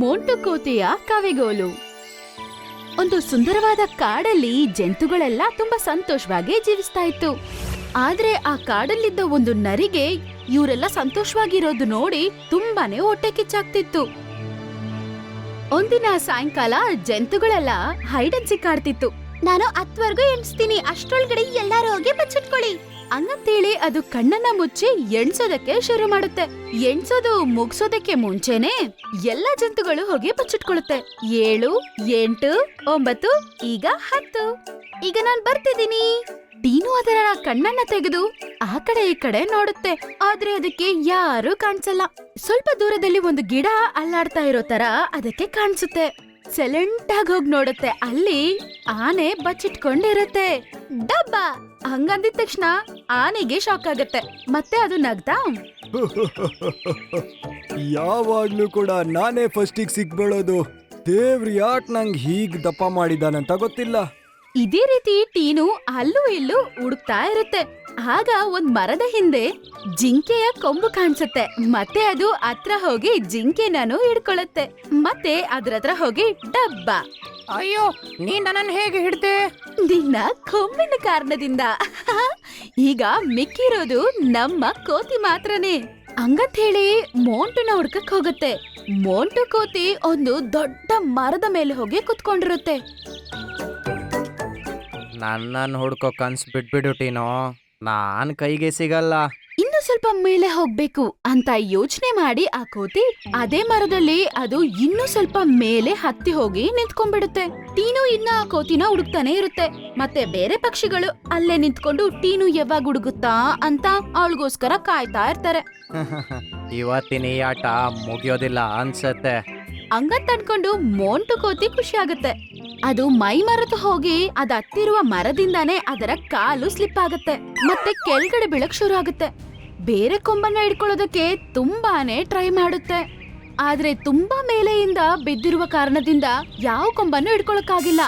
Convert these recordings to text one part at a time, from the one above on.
ಮೋಂಟು ಕೋತೆಯ ಕವೆಗೋಲು. ಒಂದು ಸುಂದರವಾದ ಕಾಡಲ್ಲಿ ಜಂತುಗಳೆಲ್ಲ ತುಂಬಾ ಸಂತೋಷವಾಗಿ ಜೀವಿಸ್ತಾ ಇತ್ತು. ಆದ್ರೆ ಆ ಕಾಡಲ್ಲಿದ್ದ ಒಂದು ನರಿಗೆ ಇವರೆಲ್ಲ ಸಂತೋಷವಾಗಿರೋದು ನೋಡಿ ತುಂಬಾನೇ ಹೊಟ್ಟೆ ಕಿಚ್ಚಾಗ್ತಿತ್ತು. ಒಂದಿನ ಸಾಯಂಕಾಲ ಜಂತುಗಳೆಲ್ಲ ಹೈಡನ್ ಸಿಕ್ಕಾಡ್ತಿತ್ತು ನಾನು ಹತ್ವರೆಗೂ ಎಣಿಸ್ತೀನಿ. ಅಷ್ಟೊಳಗಡೆ ಎಲ್ಲಾರು ಹೋಗಿ ಬಚ್ಚಿಟ್ಕೊಳ್ಳಿ ಹಂಗಂತೇಳಿ ಅದು ಕಣ್ಣನ್ನ ಮುಚ್ಚಿ ಎಣ್ಸೋದಕ್ಕೆ ಶುರು ಮಾಡುತ್ತೆ. ಎಣ್ಸೋದು ಮುಗಿಸೋದಕ್ಕೆ ಮುಂಚೆನೆ ಎಲ್ಲ ಜಂತುಗಳು ಹೋಗಿ ಬಚ್ಚಿಟ್ಕೊಳ್ಳುತ್ತೆ ಏಳು, ಎಂಟು, ಒಂಬತ್ತು, ಈಗ ಹತ್ತು. ಈಗ ನಾನ್ ಬರ್ತಿದ್ದೀನಿ. ಟೀನು ಅದರ ಕಣ್ಣನ್ನ ತೆಗೆದು ಆ ಕಡೆ ಈ ಕಡೆ ನೋಡುತ್ತೆ. ಆದ್ರೆ ಅದಕ್ಕೆ ಯಾರು ಕಾಣಿಸಲ್ಲ. ಸ್ವಲ್ಪ ದೂರದಲ್ಲಿ ಒಂದು ಗಿಡ ಅಲ್ಲಾಡ್ತಾ ಇರೋ ತರ ಅದಕ್ಕೆ ಕಾಣಿಸುತ್ತೆ. ಸೆಲೆಂಟ್ ಆಗಿ ಹೋಗಿ ನೋಡುತ್ತೆ. ಅಲ್ಲಿ ಆನೆ ಬಚ್ಚಿಟ್ಕೊಂಡಿರುತ್ತೆ. ಡಬ್ಬ! ಹಂಗಂದಿದ ತಕ್ಷಣ ಆನೆಗೆ ಶಾಕ್ ಆಗತ್ತೆ. ಮತ್ತೆ ಅದು ನಗ್ತಾ? ಯಾವಾಗ್ಲೂ ಕೂಡ ನಾನೇ ಫಸ್ಟಿಗೆ ಸಿಕ್ಬಿಡೋದು ದೇವ್ರು ಯಾಕೆ ನಂಗೆ ಹೀಗ್ ದಪ್ಪ ಮಾಡಿದಾನಂತ ಗೊತ್ತಿಲ್ಲ. ಇದೇ ರೀತಿ ಟೀನು ಅಲ್ಲೂ ಇಲ್ಲೂ ಹುಡುಕ್ತಾ ಇರುತ್ತೆ. ಆಗ ಒಂದ್ ಮರದ ಹಿಂದೆ ಜಿಂಕೆಯ ಕೊಂಬು ಕಾಣಿಸುತ್ತೆ. ಮತ್ತೆ ಅದು ಹತ್ರ ಹೋಗಿ ಜಿಂಕೆನೂ ಹಿಡ್ಕೊಳ್ಳುತ್ತೆ. ಮತ್ತೆ ಅದ್ರ ಹತ್ರ ಹೋಗಿ ಡಬ್ಬ. ಅಯ್ಯೋ ನೀ ನನ್ನ ಹೇಗೆ ಹಿಡ್ದೆ? ನಿನ್ನ ಕೊಂಬಿನ ಕಾರಣದಿಂದ. ಈಗ ಮಿಕ್ಕಿರೋದು ನಮ್ಮ ಕೋತಿ ಮಾತ್ರನೇ. ಹಂಗಂತ ಹೇಳಿ ಮೋಂಟುನ ಹುಡ್ಕಕ್ ಹೋಗುತ್ತೆ. ಮೋಂಟು ಕೋತಿ ಒಂದು ದೊಡ್ಡ ಮರದ ಮೇಲೆ ಹೋಗಿ ಕುತ್ಕೊಂಡಿರುತ್ತೆ. ನನ್ನನ್ನು ಹುಡ್ಕೋ ಕನ್ಸ್ ಬಿಟ್ಬಿಡು ಟೀನೋ. ನಾನ್ ಕೈಗೆ ಸಿಗಲ್ಲ. ಇನ್ನು ಸ್ವಲ್ಪ ಮೇಲೆ ಹೋಗ್ಬೇಕು ಅಂತ ಯೋಚನೆ ಮಾಡಿ ಆ ಕೋತಿ ಅದೇ ಮರದಲ್ಲಿ ಅದು ಇನ್ನು ಸ್ವಲ್ಪ ಮೇಲೆ ಹತ್ತಿ ಹೋಗಿ ನಿಂತ್ಕೊಂಡ್ಬಿಡುತ್ತೆ. ಟೀನು ಇನ್ನ ಆ ಕೋತಿನ ಹುಡುಕ್ತಾನೆ ಇರುತ್ತೆ. ಮತ್ತೆ ಬೇರೆ ಪಕ್ಷಿಗಳು ಅಲ್ಲೇ ನಿಂತ್ಕೊಂಡು ಟೀನು ಯಾವಾಗ ಹುಡುಗುತ್ತಾ ಅಂತ ಅವಳಿಗೋಸ್ಕರ ಕಾಯ್ತಾ ಇರ್ತಾರೆ. ಇವತ್ತಿನ ಈ ಆಟ ಮುಗಿಯೋದಿಲ್ಲ ಅನ್ಸತ್ತೆ. ಹಂಗಂತ ಅನ್ಕೊಂಡು ಮೋಂಟು ಕೋತಿ ಖುಷಿ ಆಗುತ್ತೆ. ಅದು ಮೈ ಮರೆತು ಹೋಗಿ ಅದ್ ಹತ್ತಿರುವ ಮರದಿಂದಾನೇ ಅದರ ಕಾಲು ಸ್ಲಿಪ್ ಆಗುತ್ತೆ. ಮತ್ತೆ ಕೆಳಗಡೆ ಬೀಳಕ್ ಶುರು ಆಗುತ್ತೆ. ಬೇರೆ ಕೊಂಬನ್ನ ಹಿಡ್ಕೊಳ್ಳೋದಕ್ಕೆ ತುಂಬಾನೇ ಟ್ರೈ ಮಾಡುತ್ತೆ. ಆದ್ರೆ ತುಂಬಾ ಮೇಲೆಯಿಂದ ಬಿದ್ದಿರುವ ಕಾರಣದಿಂದ ಯಾವ ಕೊಂಬನ್ನು ಹಿಡ್ಕೊಳಕ್ಕಾಗಿಲ್ಲ.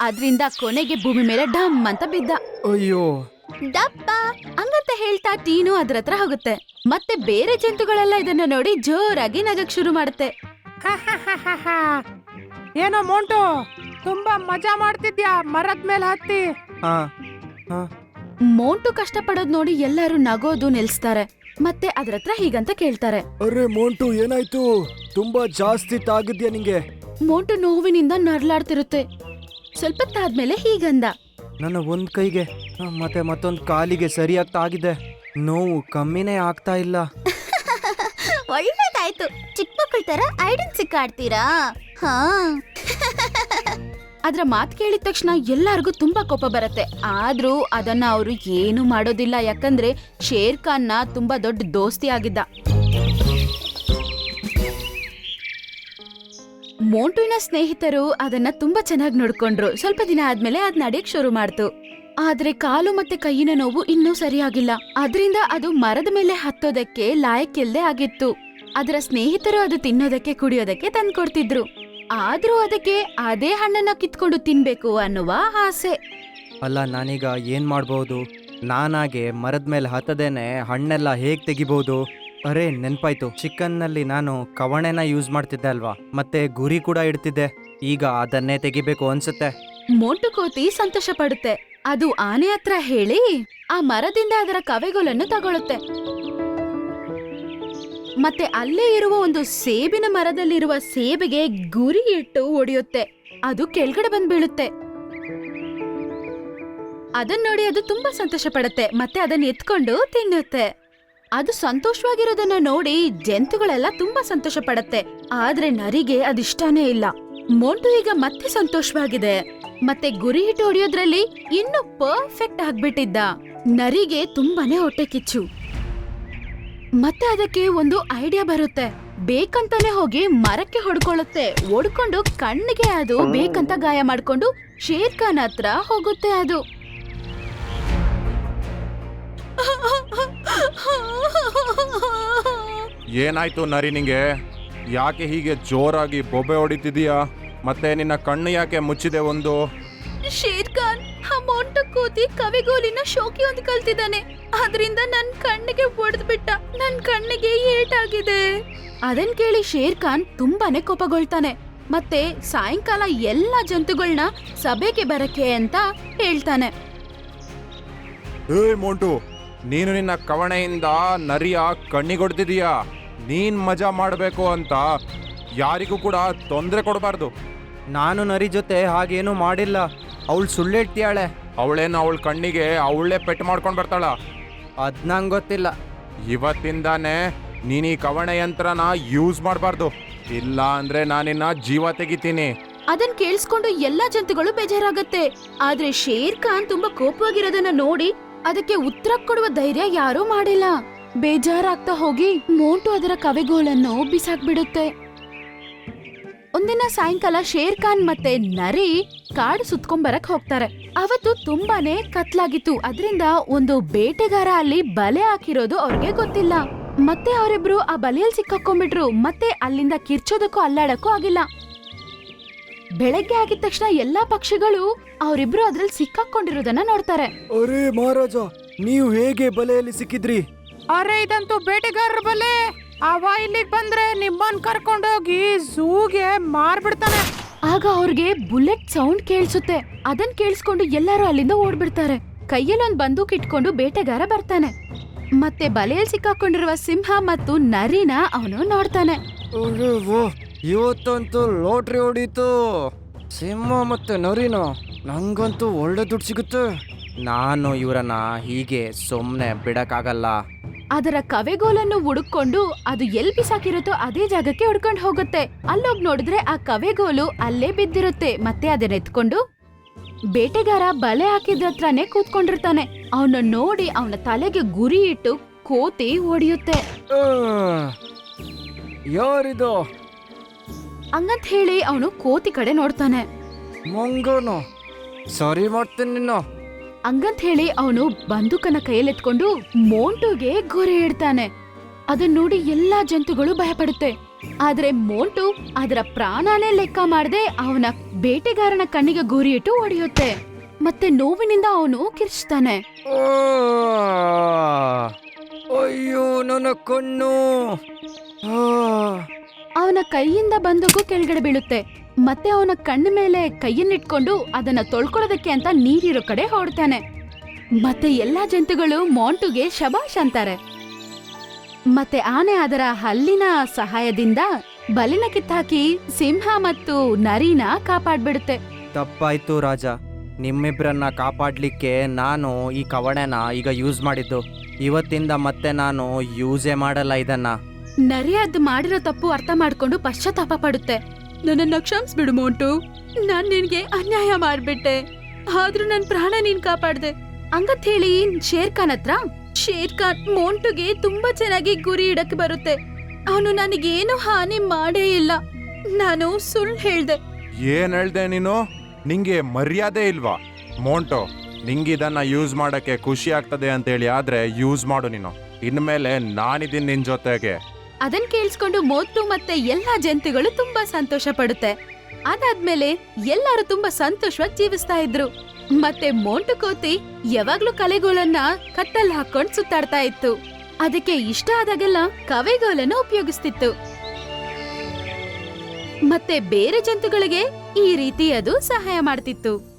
ಅದ್ರಿಂದ ಕೊನೆಗೆ ಭೂಮಿ ಮೇಲೆ ಡಮ್ ಅಂತ ಬಿದ್ದ. ಅಯ್ಯೋ. ದಪ್ಪ. ಹಂಗಂತ ಹೇಳ್ತಾ ಟೀನು ಅದ್ರ ಹತ್ರ ಹೋಗುತ್ತೆ. ಮತ್ತೆ ಬೇರೆ ಜಂತುಗಳೆಲ್ಲ ಇದನ್ನ ನೋಡಿ ಜೋರಾಗಿ ನಗಕ್ ಶುರು ಮಾಡುತ್ತೆ. ಏನೋ ಮೋಂಟು. ತುಂಬಾ ಮಜಾ ಮಾಡ್ತಿದ್ಯಾ? ಮರದ ಮೇಲೆ ಹತ್ತಿ. ಹಾ. ಮೋಂಟು ಕಷ್ಟಪಡೋದ್ ನೋಡಿ ಎಲ್ಲರೂ ನಗೋದು ನಿಲ್ಸ್ತಾರೆ. ಮತ್ತೆ ಅದ್ರ ಹತ್ರ ಹೀಗಂತ ಕೇಳ್ತಾರೆ. ಅರೆ ಮೋಂಟು ಏನಾಯ್ತು? ತುಂಬಾ ಜಾಸ್ತಿ ತಾಗಿದ್ಯಾ ನಿಂಗೆ? ಮೋಂಟು ನೋವಿನಿಂದ ನರ್ಲಾಡ್ತಿರುತ್ತೆ. ಸ್ವಲ್ಪ ತಾದ್ಮೇಲೆ ಹೀಗಂದ. ನನ್ನ ಒಂದ್ ಕೈಗೆ ಆ, ಮತ್ತೆ ಮತ್ತೊಂದ್ ಕಾಲಿಗೆ ಸರಿಯಾಗಿ ತಾಗಿದೆ ನೋವು ಕಮ್ಮಿನೇ ಆಗ್ತಾ ಇಲ್ಲ. ಒಳ್ಳೇದಾಯ್ತು. ಚಿಕ್ಕ ಮಕ್ಕಳ ತರ ಐಡನ್ ಸಿಕ್ಕಾಡ್ತೀರಾ ಹಾ. ಅದ್ರ ಮಾತು ಕೇಳಿದ ತಕ್ಷಣ ಎಲ್ಲರಿಗೂ ತುಂಬಾ ಕೋಪ ಬರುತ್ತೆ. ಆದ್ರೂ ಅದನ್ನ ಅವರು ಏನು ಮಾಡೋದಿಲ್ಲ. ಯಾಕಂದ್ರೆ ಶೇರ್ ಖಾನ್ನ ತುಂಬಾ ದೊಡ್ಡ ದೋಸ್ತಿ ಆಗಿದ್ದ. ಮೋಂಟುವಿನ ಸ್ನೇಹಿತರು ಅದನ್ನ ತುಂಬಾ ಚೆನ್ನಾಗಿ ನೋಡ್ಕೊಂಡ್ರು. ಸ್ವಲ್ಪ ದಿನ ಆದ್ಮೇಲೆ ಅದ್ ನಡೆಯಕ್ ಶುರು ಮಾಡ್ತು. ಆದ್ರೆ ಕಾಲು ಮತ್ತೆ ಕೈಯಿನ ನೋವು ಇನ್ನೂ ಸರಿಯಾಗಿಲ್ಲ. ಅದರಿಂದ ಅದು ಮರದ ಮೇಲೆ ಹತ್ತೋದಕ್ಕೆ ಲಾಯಕ್ಕಿಲ್ದೆ ಆಗಿತ್ತು. ಅದರ ಸ್ನೇಹಿತರು ಅದು ತಿನ್ನೋದಕ್ಕೆ, ಕುಡಿಯೋದಕ್ಕೆ ತಂದ್ಕೊಡ್ತಿದ್ರು. ಆದ್ರೂ ಅದಕ್ಕೆ ಅದೇ ಹಣ್ಣನ್ನ ಕಿತ್ಕೊಂಡು ತಿನ್ಬೇಕು ಅನ್ನುವ ಆಸೆ. ಅಲ್ಲ ನಾನೀಗ ಏನ್ ಮಾಡ್ಬೋದು? ನಾನಾಗೆ ಮರದ ಮೇಲೆ ಹತ್ತದೇನೆ ಹಣ್ಣೆಲ್ಲ ಹೇಗ್ ತೆಗಿಬಹುದು ಅರೆ ನೆನ್ಪಾಯ್ತು. ಚಿಕನ್ನಲ್ಲಿ ನಾನು ಕವಣೆನ ಯೂಸ್ ಮಾಡ್ತಿದ್ದೆ ಅಲ್ವಾ? ಮತ್ತೆ ಗುರಿ ಕೂಡ ಇಡ್ತಿದ್ದೆ. ಈಗ ಅದನ್ನೇ ತೆಗಿಬೇಕು ಅನ್ಸುತ್ತೆ. ಮೋಟು ಕೋತಿ ಸಂತೋಷ ಪಡುತ್ತೆ. ಅದು ಆನೆ ಹತ್ರ ಹೇಳಿ ಆ ಮರದಿಂದ ಅದರ ಕವೆಗೋಲನ್ನು ತಗೊಳುತ್ತೆ. ಮತ್ತೆ ಅಲ್ಲೇ ಇರುವ ಒಂದು ಸೇಬಿನ ಮರದಲ್ಲಿರುವ ಸೇಬಿಗೆ ಗುರಿ ಇಟ್ಟು ಒಡೆಯುತ್ತೆ. ಅದು ಕೆಳಗಡೆ ಬಂದ್ ಬೀಳುತ್ತೆ ಅದನ್ನ ನೋಡಿ ಅದು ತುಂಬಾ ಸಂತೋಷ ಪಡುತ್ತೆ ಮತ್ತೆ ಅದನ್ನ ಎತ್ಕೊಂಡು ತಿನ್ನುತ್ತೆ. ಅದು ಸಂತೋಷವಾಗಿರೋದನ್ನ ನೋಡಿ ಜಂತುಗಳೆಲ್ಲ ತುಂಬಾ ಸಂತೋಷ ಪಡುತ್ತೆ ಆದ್ರೆ ನರಿಗೆ ಅದಿಷ್ಟಾನೇ ಇಲ್ಲ. ಮೋಂಟು ಈಗ ಮತ್ತೆ ಸಂತೋಷವಾಗಿದೆ. ಮತ್ತೆ ಗುರಿ ಹಿಟ್ಟು ಹೊಡೆಯೋದ್ರಲ್ಲಿ ಇನ್ನು ಪರ್ಫೆಕ್ಟ್ ಆಗ್ಬಿಟ್ಟಿದ್ದ. ನರಿಗೆ ತುಂಬಾನೇ ಹೊಟ್ಟೆ ಕಿಚ್ಚು. ಮತ್ತೆ ಅದಕ್ಕೆ ಒಂದು ಐಡಿಯಾ ಬರುತ್ತೆ. ಬೇಕಂತಾನೆ ಹೋಗಿ ಮರಕ್ಕೆ ಹೊಡ್ಕೊಳ್ಳುತ್ತೆ. ಹೊಡ್ಕೊಂಡು ಕಣ್ಣಿಗೆ ಅದು ಬೇಕಂತ ಗಾಯ ಮಾಡ್ಕೊಂಡು ಶೇರ್ ಖಾನ್ ಹತ್ರ ಹೋಗುತ್ತೆ ಅದು. ಏನಾಯ್ತು ನರಿ ನಿಂಗೆ? ಯಾಕೆ ಹೀಗೆ ಜೋರಾಗಿ ಬೊಬ್ಬೆ ಹೊಡಿತಿದೀಯಾ? ಮತ್ತೆ ನಿನ್ನ ಕಣ್ಣು ಯಾಕೆ ಮುಚ್ಚಿದೆ ಒಂದು? ಶೇರ್ ಖಾನ್ ಆ ಮೊಂಟ ಕೂತಿ ಕವಿಗೋಲಿನ ಶೋಕಿ ಒಂದು ಕಲ್ತಿದ್ದಾನೆ. ಅದರಿಂದ ನನ್ ಕಣ್ಣಿಗೆ ಬಿಟ್ಟ. ನನ್ ಕಣ್ಣಿಗೆ ಏಟಾಗಿದೆ. ಅದನ್ ಕೇಳಿ ಶೇರ್ ಖಾನ್ ತುಂಬಾನೇ ಕೋಪಗೊಳ್ತಾನೆ. ಮತ್ತೆ ಸಾಯಂಕಾಲ ಎಲ್ಲ ಜಂತುಗಳನ್ನ ಸಭೆಗೆ ಬರಕ್ಕೆ ಅಂತ ಹೇಳ್ತಾನೆ. ಏ ಮೋಂಟು ನೀನು ನಿನ್ನ ಕವಣೆಯಿಂದ ನರಿಯ ಕಣ್ಣಿಗೊಡ್ತಿದೀಯಾ ನೀನ್ ಮಜಾ ಮಾಡಬೇಕು ಅಂತ ಯಾರಿಗೂ ಕೂಡ ತೊಂದರೆ ಕೊಡಬಾರ್ದು. ನಾನು ನರಿ ಜೊತೆ ಹಾಗೇನೂ ಮಾಡಿಲ್ಲ. ಅವಳು ಸುಳ್ಳೇಳ್ತಿಯಾಳೆ ಅವಳೇನು ಅವಳ ಕಣ್ಣಿಗೆ ಅವಳೇ ಪೆಟ್ಟು ಮಾಡ್ಕೊಂಡು ಬರ್ತಾಳ? ಅದ್ ನಂಗೆ ಗೊತ್ತಿಲ್ಲ. ಇವತ್ತಿಂದಾನೆ ನೀನ್ ಈ ಕವಣೆ ಯಂತ್ರನ ಯೂಸ್ ಮಾಡಬಾರ್ದು. ಇಲ್ಲ ಅಂದ್ರೆ ನಾನಿನ್ನ ಜೀವ ತೆಗಿತೀನಿ. ಅದನ್ ಕೇಳಿಸ್ಕೊಂಡು ಎಲ್ಲಾ ಜಂತುಗಳು ಬೇಜಾರಾಗತ್ತೆ. ಆದ್ರೆ ಶೇರ್ ಖಾನ್ ತುಂಬಾ ಕೋಪವಾಗಿರೋದನ್ನ ನೋಡಿ ಅದಕ್ಕೆ ಉತ್ತರ ಕೊಡುವ ಧೈರ್ಯ ಯಾರೂ ಮಾಡಿಲ್ಲ. ಬೇಜಾರಾಗ್ತಾ ಹೋಗಿ ಮೋಂಟು ಅದರ ಕವೆಗೋಲನ್ನು ಬಿಸಾಕ್ಬಿಡುತ್ತೆ. ಒಂದಿನ ಸಾಯಂಕಾಲ ಶೇರ್ ಖಾನ್ ಮತ್ತೆ ನರಿ ಕಾಡು ಸುತ್ಕೊಂಬರಕ್ ಹೋಗ್ತಾರೆ. ಅವತ್ತು ತುಂಬಾನೇ ಕತ್ಲಾಗಿತ್ತು. ಅದರಿಂದ ಒಂದು ಬೇಟೆಗಾರ ಅಲ್ಲಿ ಬಲೆ ಹಾಕಿರೋದು ಅವ್ರಿಗೆ ಗೊತ್ತಿಲ್ಲ. ಮತ್ತೆ ಅವರಿಬ್ರು ಆ ಬಲೆಯಲ್ಲಿ ಸಿಕ್ಕಾಕೊಂಡ್ಬಿಟ್ರು. ಮತ್ತೆ ಅಲ್ಲಿಂದ ಕಿರ್ಚೋದಕ್ಕೂ ಅಲ್ಲಾಡಕ್ಕೂ ಆಗಿಲ್ಲ. ಬೆಳಗ್ಗೆ ಆಗಿದ ತಕ್ಷಣ ಎಲ್ಲಾ ಪಕ್ಷಿಗಳು ಅವರಿಬ್ರು ಅದ್ರಲ್ಲಿ ಸಿಕ್ಕಾಕೊಂಡಿರೋದನ್ನ ನೋಡ್ತಾರೆ. ಅರೇ ಮಹಾರಾಜ ನೀವು ಹೇಗೆ ಬಲೆಯಲ್ಲಿ ಸಿಕ್ಕಿದ್ರಿ? ಅರೆ ಇದಂತೂ ಬೇಟೆಗಾರರ ಬಲೆ! ಅವ ಇಲ್ಲಿಗ್ ಬಂದ್ರೆ ನಿಮ್ಮನ್ ಕರ್ಕೊಂಡೋಗಿ ಝೂಗೆ ಮಾರ್ಬಿಡ್ತಾನೆ. ಆಗ ಅವ್ರಿಗೆ ಬುಲೆಟ್ ಸೌಂಡ್ ಕೇಳಿಸುತ್ತೆ. ಅದನ್ ಕೇಳಿಸ್ಕೊಂಡು ಎಲ್ಲರೂ ಅಲ್ಲಿಂದ ಓಡ್ಬಿಡ್ತಾರೆ. ಕೈಯಲ್ಲಿ ಒಂದ್ ಬಂದೂಕ್ ಇಟ್ಕೊಂಡು ಬೇಟೆಗಾರ ಬರ್ತಾನೆ. ಮತ್ತೆ ಬಲೆಯಲ್ಲಿ ಸಿಕ್ಕಾಕೊಂಡಿರುವ ಸಿಂಹ ಮತ್ತು ನರಿನ ಅವನು ನೋಡ್ತಾನೆ. ಇವತ್ತಂತೂ ಲೋಟ್ರಿ ಹೊಡೀತು. ಸಿಂಹ ಮತ್ತೆ ನರಿನ? ನಂಗಂತೂ ಒಳ್ಳೆ ದುಡ್ಡು ಸಿಗುತ್ತೆ. ನಾನು ಇವರನ್ನ ಹೀಗೆ ಸುಮ್ಮನೆ ಬಿಡಕ್ಕಾಗಲ್ಲ. ಅದರ ಕವೆಗೋಲನ್ನು ಹುಡುಕೊಂಡು ಅದು ಎಲ್ ಬಿಸಾಕಿರುತ್ತೋ ಅದೇ ಜಾಗಕ್ಕೆ ಹುಡ್ಕೊಂಡು ಹೋಗುತ್ತೆ. ಅಲ್ಲೋಗ್ ನೋಡಿದ್ರೆ ಆ ಕವೆಗೋಲು ಅಲ್ಲೇ ಬಿದ್ದಿರುತ್ತೆ. ಮತ್ತೆ ಅದನ್ನ ಎತ್ಕೊಂಡು ಬೇಟೆಗಾರ ಬಲೆ ಹಾಕಿದ ಹತ್ರನೇ ಕೂತ್ಕೊಂಡಿರ್ತಾನೆ. ಅವನ ನೋಡಿ ಅವನ ತಲೆಗೆ ಗುರಿ ಇಟ್ಟು ಕೋತಿ ಹೊಡೆಯುತ್ತೆ. ಯಾರಿದು? ಹಂಗಂತ ಹೇಳಿ ಅವನು ಕೋತಿ ಕಡೆ ನೋಡ್ತಾನೆ. ಮಂಗನು. ಸರಿ ಮಾಡ್ತೀನಿ ನಿನ್ನ ಹಂಗಂತ ಹೇಳಿ ಅವನು ಬಂದೂಕನ ಕೈಯಲ್ಲಿಟ್ಕೊಂಡು ಮೋಂಟುಗೆ ಗುರಿ ಇಡ್ತಾನೆ ಅದನ್ನ ನೋಡಿ ಎಲ್ಲಾ ಜಂತುಗಳು ಭಯಪಡುತ್ತೆ. ಆದ್ರೆ ಮೋಂಟು ಅದರ ಪ್ರಾಣನೇ ಲೆಕ್ಕ ಮಾಡದೆ ಅವನ ಬೇಟೆಗಾರನ ಕಣ್ಣಿಗೆ ಗುರಿ ಇಟ್ಟು ಹೊಡೆಯುತ್ತೆ. ಮತ್ತೆ ನೋವಿನಿಂದ ಅವನು ಕಿರ್ಚ್ತಾನೆ. ಅಯ್ಯೋ ನನ್ನ ಕಣ್ಣು. ಅವನ ಕೈಯಿಂದ ಬಂದೂಕು ಕೆಳಗಡೆ ಬೀಳುತ್ತೆ. ಮತ್ತೆ ಅವನ ಕಣ್ಣ ಮೇಲೆ ಕೈಯನ್ನಿಟ್ಕೊಂಡು ಅದನ್ನ ತೊಳ್ಕೊಳ್ಳೋದಕ್ಕೆ ಅಂತ ನೀರಿರೋ ಕಡೆ ಹೊಡ್ತಾನೆ ಮತ್ತೆ ಎಲ್ಲಾ ಜಂತುಗಳು ಮಾಂಟುಗೆ ಶಬಾಷ್ ಅಂತಾರೆ. ಮತ್ತೆ ಆನೆ ಅದರ ಹಲ್ಲಿನ ಸಹಾಯದಿಂದ ಬಲಿನ ಕಿತ್ತಾಕಿ ಸಿಂಹ ಮತ್ತು ನರಿನ ಕಾಪಾಡ್ಬಿಡುತ್ತೆ. ತಪ್ಪಾಯ್ತು ರಾಜ. ನಿಮ್ಮಿಬ್ರನ್ನ ಕಾಪಾಡ್ಲಿಕ್ಕೆ ನಾನು ಈ ಕವಣೆನ ಈಗ ಯೂಸ್ ಮಾಡಿದ್ದು. ಇವತ್ತಿಂದ ಮತ್ತೆ ನಾನು ಯೂಸೇ ಮಾಡಲ್ಲ ಇದನ್ನ. ನರಿ ಅದ್ ಮಾಡಿರೋ ತಪ್ಪು ಅರ್ಥ ಮಾಡ್ಕೊಂಡು ಪಶ್ಚಾತ್ತಾಪ ಪಡುತ್ತೆ. ನನ್ನನ್ನ ಕ್ಷಮಿಸ್ಬಿಡು ಮೋಂಟು. ನಾನ್ ನಿನ್ಗೆ ಅನ್ಯಾಯ ಮಾಡ್ಬಿಟ್ಟೆ. ಆದ್ರೂ ನನ್ ಪ್ರಾಣ ನೀನ್ ಕಾಪಾಡ್ದೆ. ಹಂಗತ್ ಹೇಳಿ ಶೇರ್ ಖಾನ್ ಹತ್ರ? ಶೇರ್ ಖಾನ್ ಮೋಂಟುಗೆ ತುಂಬಾ ಚೆನ್ನಾಗಿ ಗುರಿ ಇಡಕ್ ಬರುತ್ತೆ. ಅವನು ನನಗೇನು ಹಾನಿ ಮಾಡೇ ಇಲ್ಲ. ನಾನು ಸುಳ್ಳು ಹೇಳ್ದೆ. ಏನ್ ಹೇಳ್ದೆ ನೀನು? ನಿಂಗೆ ಮರ್ಯಾದೆ ಇಲ್ವಾ? ಮೋಂಟು, ನಿಂಗೆ ಇದನ್ನ ಯೂಸ್ ಮಾಡಕ್ಕೆ ಖುಷಿ ಆಗ್ತದೆ ಅಂತೇಳಿ ಆದ್ರೆ ಯೂಸ್ ಮಾಡು ನೀನು. ಇನ್ಮೇಲೆ ನಾನಿದ್ದೀನಿ ನಿನ್ ಜೊತೆಗೆ. ಅದನ್ ಕೇಳಿಸ್ಕೊಂಡು ಮೋತ್ತು ಮತ್ತೆ ಎಲ್ಲಾ ಜಂತುಗಳು ತುಂಬಾ ಸಂತೋಷ ಪಡುತ್ತೆ. ಅದಾದ್ಮೇಲೆ ಎಲ್ಲರೂ ತುಂಬಾ ಸಂತೋಷವಾಗಿ ಜೀವಿಸ್ತಾ ಇದ್ರು. ಮತ್ತೆ ಮೋಂಟು ಕೋತಿ ಯಾವಾಗ್ಲೂ ಕಲೆಗೋಲನ್ನ ಕತ್ತಲ್ಲಿ ಹಾಕೊಂಡ್ ಸುತ್ತಾಡ್ತಾ ಇತ್ತು. ಅದಕ್ಕೆ ಇಷ್ಟ ಆದಾಗೆಲ್ಲ ಕವೆಗೋಲನ್ನು ಉಪಯೋಗಿಸ್ತಿತ್ತು. ಮತ್ತೆ ಬೇರೆ ಜಂತುಗಳಿಗೆ ಈ ರೀತಿ ಅದು ಸಹಾಯ ಮಾಡ್ತಿತ್ತು.